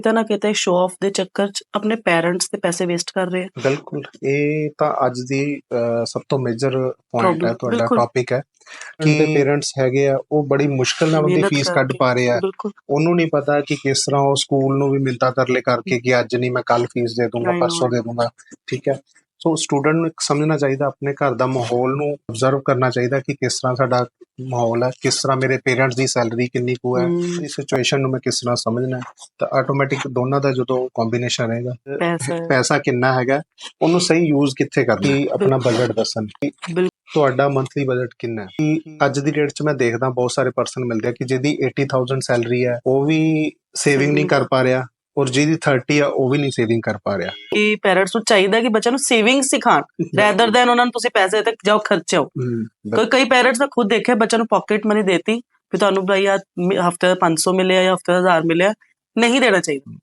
ਕਿਤੇ ਨਾ ਕਿਤੇ ਸ਼ੋ ਆਫ ਦੇ ਚੱਕਰ 'ਚ ਆਪਣੇ ਪੈਰੈਂਟਸ ਦੇ ਪੈਸੇ ਵੇਸਟ ਕਰ ਰਹੇ ਆ ਬਿਲਕੁਲ ਇਹ ਤਾਂ ਅੱਜ ਦੀ ਅਹ, ਸਭ ਤੋਂ ਮੇਜਰ ਪੁਆਇੰਟ ਹੈ ਤੁਹਾਡਾ ਬਿਲਕੁਲ। ਟੌਪਿਕ ਹੈ ਕਿ ਪੇਰੈਂਟਸ ਹੈਗੇ ਆ ਉਹ ਬੜੀ ਮੁਸ਼ਕਲ ਨਾਲ ਉਹਦੀ ਮਿਹਨਤ ਫੀਸ ਕੱਢ ਕਰਕੇ। ਪਾ ਰਹੇ ਆ ਬਿਲਕੁਲ ਉਹਨੂੰ ਨਹੀਂ ਪਤਾ ਕਿ ਕਿਸ ਤਰ੍ਹਾਂ ਉਹ ਸਕੂਲ ਨੂੰ ਵੀ ਮਿੰਤਾ ਤਰਲੇ ਕਰਕੇ ਕਿ ਅੱਜ ਨਹੀਂ ਮੈਂ ਕੱਲ ਫੀਸ ਦੇ ਦੂੰਗਾ I know. ਪਰਸੋਂ ਦੇ ਦੂੰਗਾ ਠੀਕ ਹੈ ਸੋ ਸਟੂਡੈਂਟ ਨੂੰ ਇੱਕ ਸਮਝਣਾ ਚਾਹੀਦਾ ਆਪਣੇ ਘਰ ਦਾ ਮਾਹੌਲ ਨੂੰ ਅਬਜ਼ਰਵ ਕਰਨਾ ਚਾਹੀਦਾ ਕਿ ਕਿਸ ਤਰ੍ਹਾਂ ਸਾਡਾ ਮਾਹੌਲ ਹੈ ਕਿਸ ਤਰ੍ਹਾਂ ਮੇਰੇ ਪੇਰੈਂਟਸ ਦੀ ਸੈਲਰੀ ਕਿੰਨੀ ਕੁ ਹੈ ਇਸ ਸਿਚੁਏਸ਼ਨ ਨੂੰ ਮੈਂ ਕਿਸ ਤਰ੍ਹਾਂ ਸਮਝਣਾ ਹੈ, ਤਾਂ ਆਟੋਮੈਟਿਕ ਦੋਨਾਂ ਦਾ ਜਦੋਂ ਕੰਬੀਨੇਸ਼ਨ ਰਹੇਗਾ ਪੈਸਾ ਕਿੰਨਾ ਹੈਗਾ ਉਹਨੂੰ ਸਹੀ ਯੂਜ਼ ਕਿੱਥੇ ਕਰਨਾ ਆਪਣਾ ਬਜਟ ਦੱਸਣ ਤੁਹਾਡਾ ਮੰਥਲੀ ਬਜਟ ਕਿੰਨਾ ਹੈ? ਅੱਜ ਦੀ ਡੇਟ 'ਚ ਮੈਂ ਦੇਖਦਾ ਬਹੁਤ ਸਾਰੇ ਪਰਸਨ ਮਿਲਦੇ ਆ ਕਿ ਜਿਹਦੀ 80000 ਸੈਲਰੀ ਹੈ ਉਹ ਵੀ ਸੇਵਿੰਗ ਨਹੀਂ ਕਰ ਪਾ ਰਿਹਾ ਔਰ ਜਿਹਦੀ 30 ਆ ਉਹ ਵੀ ਨਹੀਂ ਸੇਵਿੰਗ ਕਰ ਪਾ ਰਿਹਾ। ਕਿ ਪੈਰੈਂਟਸ ਨੂੰ ਚਾਹੀਦਾ ਕਿ ਬੱਚਿਆਂ ਨੂੰ ਸੇਵਿੰਗ ਸਿਖਾਣ ਰੈਦਰ ਦੈਨ ਉਹਨਾਂ ਨੂੰ ਤੁਸੀਂ ਪੈਸੇ ਤੱਕ ਜਾਓ ਖਰਚੋ ਹਮ, ਕੋਈ ਕਈ ਪੈਰੈਂਟਸ ਮੈਂ ਖੁਦ ਦੇਖਿਆ ਬੱਚਿਆਂ ਨੂੰ ਪਾਕਟ ਮਨੀ ਦੇਤੀ ਵੀ ਤੁਹਾਨੂੰ ਭਈ ਆ ਹਫ਼ਤੇ ਦਾ 500 ਮਿਲਿਆ ਜਾਂ ਹਫ਼ਤੇ ਦਾ 1000 ਮਿਲਿਆ ਨਹੀਂ ਦੇਣਾ ਚਾਹੀਦਾ।